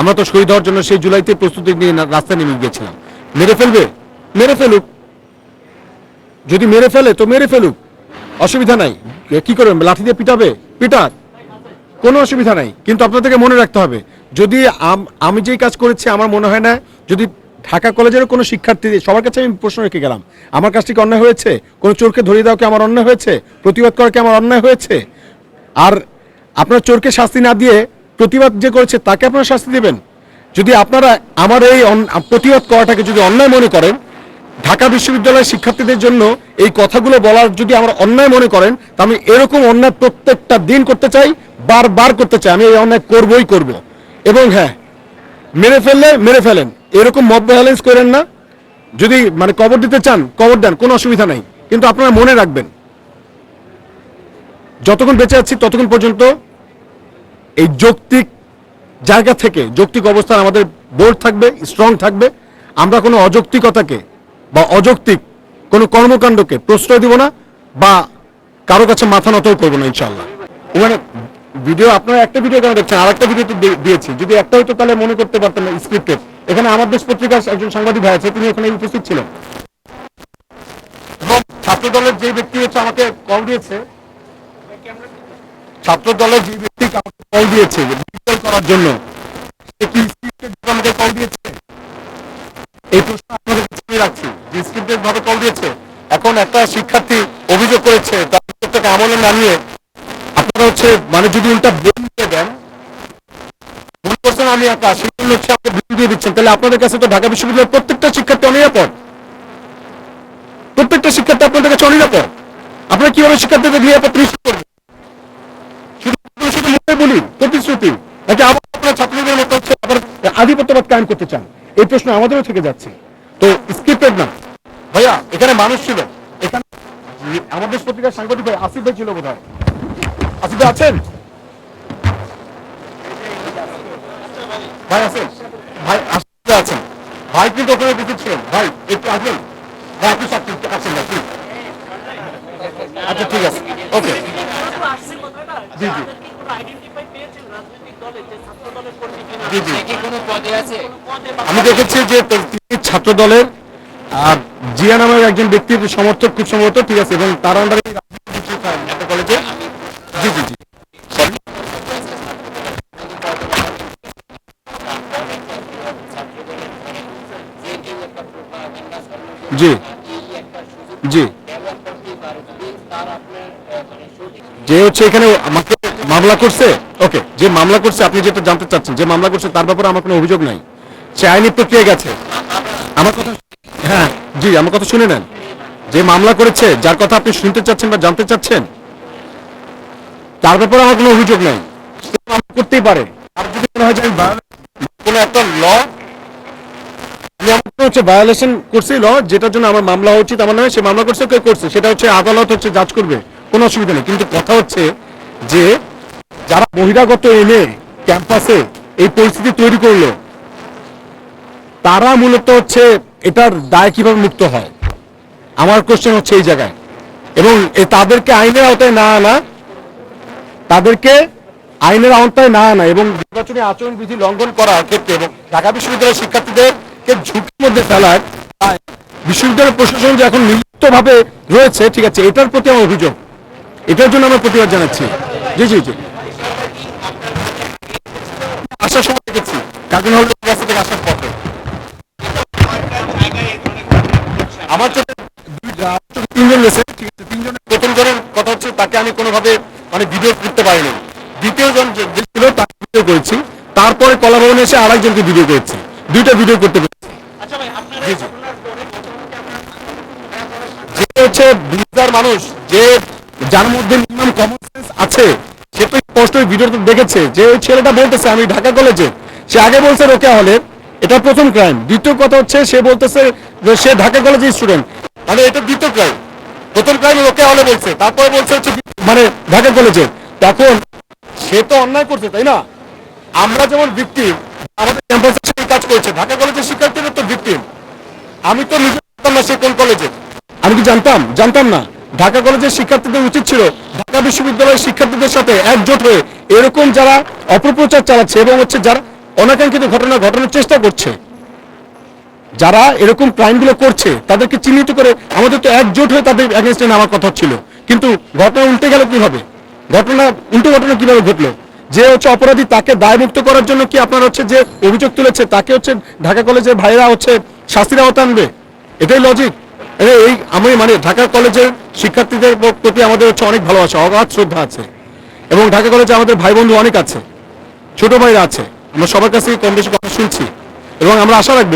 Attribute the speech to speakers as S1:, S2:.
S1: আমরা তো শহীদ হওয়ার জন্য সেই জুলাইতে প্রস্তুতি নিয়ে রাস্তায় নেমে গিয়েছিলাম। মেরে ফেলবে? মেরে ফেলুক। যদি মেরে ফেলে, তো মেরে ফেলুক। অসুবিধা নাই। কি করবেন লাঠি দিয়ে পিটাবে? পিটাক। কোনো অসুবিধা নাই। কিন্তু আপনাদেরকে মনে রাখতে হবে, যদি আমি যেই কাজ করেছি, আমার মনে হয় না, যদি ঢাকা কলেজের কোনো শিক্ষার্থী, সবার কাছে আমি প্রশ্ন রেখে গেলাম, আমার কাছ থেকে অন্যায় হয়েছে? কোনো চোরকে ধরিয়ে দেওয়া কি আমার অন্যায় হয়েছে? প্রতিবাদ করা কি আমার অন্যায় হয়েছে? আর আপনার চোরকে শাস্তি না দিয়ে প্রতিবাদ যে করেছে তাকে আপনারা শাস্তি দেবেন। যদি আপনারা আমার এই প্রতিবাদ করাটাকে যদি অন্যায় মনে করেন, ঢাকা বিশ্ববিদ্যালয়ের শিক্ষার্থীদের জন্য এই কথাগুলো বলার যদি আমার অন্যায় মনে করেন, তা আমি এরকম অন্যায় প্রত্যেকটা দিন করতে চাই, বারবার করতে চাই, আমি এই অন্যায় করবই করব। এবং হ্যাঁ মেরে ফেললে মেরে ফেলেন, এরকম মব ভায়োলেন্স করেন না। যদি মানে কবর দিতে চান, কবর দেন, কোনো অসুবিধা নাই। কিন্তু আপনারা মনে রাখবেন, যতক্ষণ বেঁচে আছি ততক্ষণ পর্যন্ত এই যৌক্তিক জায়গা থেকে, যৌক্তিক অবস্থান আমাদের বোর্ড থাকবে স্ট্রং থাকবে। আমরা কোনো অযৌক্তিকতাকে বা অযৌক্তিক কোনো কর্মকাণ্ডকে প্রশ্রয় দিব না বা কারও কাছে মাথা নতও করব না ইনশাল্লাহ ওখানে ভিডিও আপনারা একটা ভিডিও কেন দেখছেন? আর একটা ভিডিও দিয়েছি। যদি একটা হয়তো তাহলে মনে করতে পারতেন না স্ক্রিপ্টেড এখানে আমার দেশ পত্রিকার একজন সাংবাদিক ভাই আছে, তিনি ওখানে উপস্থিত ছিলেন। এবং ছাত্র দলের যে ব্যক্তি হচ্ছে আমাকে কল দিয়েছে ছাত্র দলের যে ব্যক্তি আমাকে কল দিয়েছে, যে করার জন্য, সে কি ভাবে আমাকে কল দিয়েছে? এই প্রশ্ন আপনাদের কাছে রাখছি। যে স্ক্রিপ্টেড ভাবে কল দিয়েছে, এখন একটা শিক্ষার্থী অভিযোগ করেছে, তার থেকে আমলে নামিয়ে আপনারা হচ্ছে মানে যদি উল্টা বই দিয়ে দেন, ভুল করছেন আমি একা, সেই হচ্ছে আমাকে ভুল দিয়ে দিচ্ছেন। তাহলে আপনাদের কাছে তো ঢাকা বিশ্ববিদ্যালয়ের প্রত্যেকটা শিক্ষার্থী অনিরাপদ। প্রত্যেকটা শিক্ষার্থী আপনাদের কাছে অনিরাপদ। আপনারা কীভাবে শিক্ষার্থীদের নিরাপদ বলি, প্রতিশ্রুতি। নাকি আবার আপনার ছাত্রদের মতো হচ্ছে আধিপত্যবাদ কায়েম করতে চান? এই প্রশ্ন আমাদেরও থেকে যাচ্ছে। তো স্ক্রিপ্টেড না। ভাইয়া, এখানে মানুষ ছিল এখানে আমাদের পত্রিকার সাংবাদিক ভাই আসিফ ভাই ছিল বোধ হয় আসিফ ভাই আছেন? ভাই আছেন? ভাই আসিফ আছেন। ভাই কিন্তু ওখানে উপস্থিত ছিলেন। ভাই, একটু আসবেন? ভাই, আপনি সব ঠিক আছেন ভাই please। আচ্ছা ঠিক আছে। ওকে। জি জি জি জি
S2: কি কোনো পদে আছে
S1: আমি দেখেছি যে তিনি ছাত্র দলের আর জিয়া নামের একজন ব্যক্তির সমর্থক খুব সম্ভবত ঠিক আছে এবং তার আন্ডারে কলেজে। জি জি জি। জি। জি। যে হচ্ছে এখানে আমাকে মামলা করছে। ওকে, যে মামলা করছে, আপনি যেটা জানতে চাচ্ছেন, যে মামলা করছে, তার ব্যাপারে আমার কোনো অভিযোগ নাই। সে আইনি প্রক্রিয়া গেছে। আমার কথা হ্যাঁ জি, আমার কথা শুনে নেন। যে মামলা করেছে, যার কথা আপনি শুনতে চাচ্ছেন বা জানতে চাচ্ছেন, তার ব্যাপারে আমার কোনো অভিযোগ নাই। করতেই পারে। আর যদি মনে হয় যে কোনো একটা ল হচ্ছে ভায়োলেশন করছি ল, যেটার জন্য আমার মামলা উচিত আমার নয় সে মামলা করছে, কেউ করছে। সেটা হচ্ছে আদালত হচ্ছে জাজ করবে। কোনো অসুবিধা নেই। কিন্তু কথা হচ্ছে যে যারা বহিরাগত এনে ক্যাম্পাসে এই পরিস্থিতি তৈরি করল, তারা মূলত হচ্ছে এটার দায় কীভাবে মুক্ত হয়? আমার কোশ্চেন হচ্ছে এই জায়গায়। এবং তাদেরকে আইনের আওতায় না আনা, তাদেরকে আইনের আওতায় না আনা এবং নির্বাচনী আচরণ বিধি লঙ্ঘন করার ক্ষেত্রে এবং ঢাকা বিশ্ববিদ্যালয়ের শিক্ষার্থীদেরকে ঝুঁকির মধ্যে ফেলার দায় বিশ্ববিদ্যালয় প্রশাসন যে এখন নিযুক্ত ভাবে রয়েছে, ঠিক আছে, এটার প্রতি আমার অভিযোগ। এটার জন্য আমরা প্রতিবাদ জানাচ্ছি। জি জি জি। আসার সময় দেখেছি। কার্জন হল কাছে থেকে আসার পথে। আমার চোখে তিনজন গেছে ঠিক আছে? তিনজনের প্রথম জনের কথা হচ্ছে তাকে আমি কোনোভাবে মানে ভিডিও করতে পারিনি। দ্বিতীয় জন যে ছিল তাকে ভিডিও করেছি। তারপরে কলা ভবনে এসে আরেকজনকে ভিডিও করেছি। দুইটা ভিডিও করতে পেরেছি। জি জি। যে হচ্ছে বুঝদার মানুষ যে যার মধ্যে মিনিমাম কমন সেন্স আছে স্পষ্ট ভিডিওতে দেখেছে যে ওই ছেলেটা বলতেছে, আমি ঢাকা কলেজে সে আগে বলছে রোকেয়া হলের, এটা প্রথম ক্রাইম দ্বিতীয় কথা হচ্ছে, সে বলতেছে যে সে ঢাকা কলেজের স্টুডেন্ট মানে এটা দ্বিতীয় ক্রাইম প্রথম ক্রাইম রোকেয়া হলে বলছে, তারপরে বলছে হচ্ছে মানে ঢাকা কলেজে তখন সে তো অন্যায় করছে, তাই না? আমরা যেমন ভিক্টিম আমাদের ক্যাম্পাসে সেই কাজ করেছে। ঢাকা কলেজের শিক্ষার্থীরা তো ভিক্টিম আমি তো নিজে জানতাম না সে কোন কলেজে আমি কি জানতাম? জানতাম না। ঢাকা কলেজের শিক্ষার্থীদের উচিত ছিল ঢাকা বিশ্ববিদ্যালয়ের শিক্ষার্থীদের সাথে একজোট হয়ে এরকম যারা অপপ্রচার চালাচ্ছে এবং হচ্ছে যারা অনাকাঙ্ক্ষিত ঘটনা ঘটানোর চেষ্টা করছে, যারা এরকম ক্রাইমগুলো করছে, তাদেরকে চিহ্নিত করে আমাদের তো একজোট হয়ে তাদের অ্যাগেনস্টে নামার কথা ছিল। কিন্তু ঘটনা উল্টে গেল কীভাবে? ঘটনা, উল্টো ঘটনা কীভাবে ঘটলো? যে হচ্ছে অপরাধী তাকে দায়মুক্ত করার জন্য কি আপনার হচ্ছে যে অভিযোগ তুলেছে, তাকে হচ্ছে ঢাকা কলেজের ভাইরা হচ্ছে শাস্তির আওতা আনবে? এটাই লজিক এই, আমি মানে ঢাকা কলেজের শিক্ষার্থীদের প্রতি আমাদের হচ্ছে অনেক ভালোবাসা, অগাধ শ্রদ্ধা আছে। এবং ঢাকা কলেজে আমাদের ভাই বন্ধু অনেক আছে, ছোট ভাইরা আছে। আমরা সবার কাছে কম বেশি কথা শুনছি। এবং আমরা আশা রাখব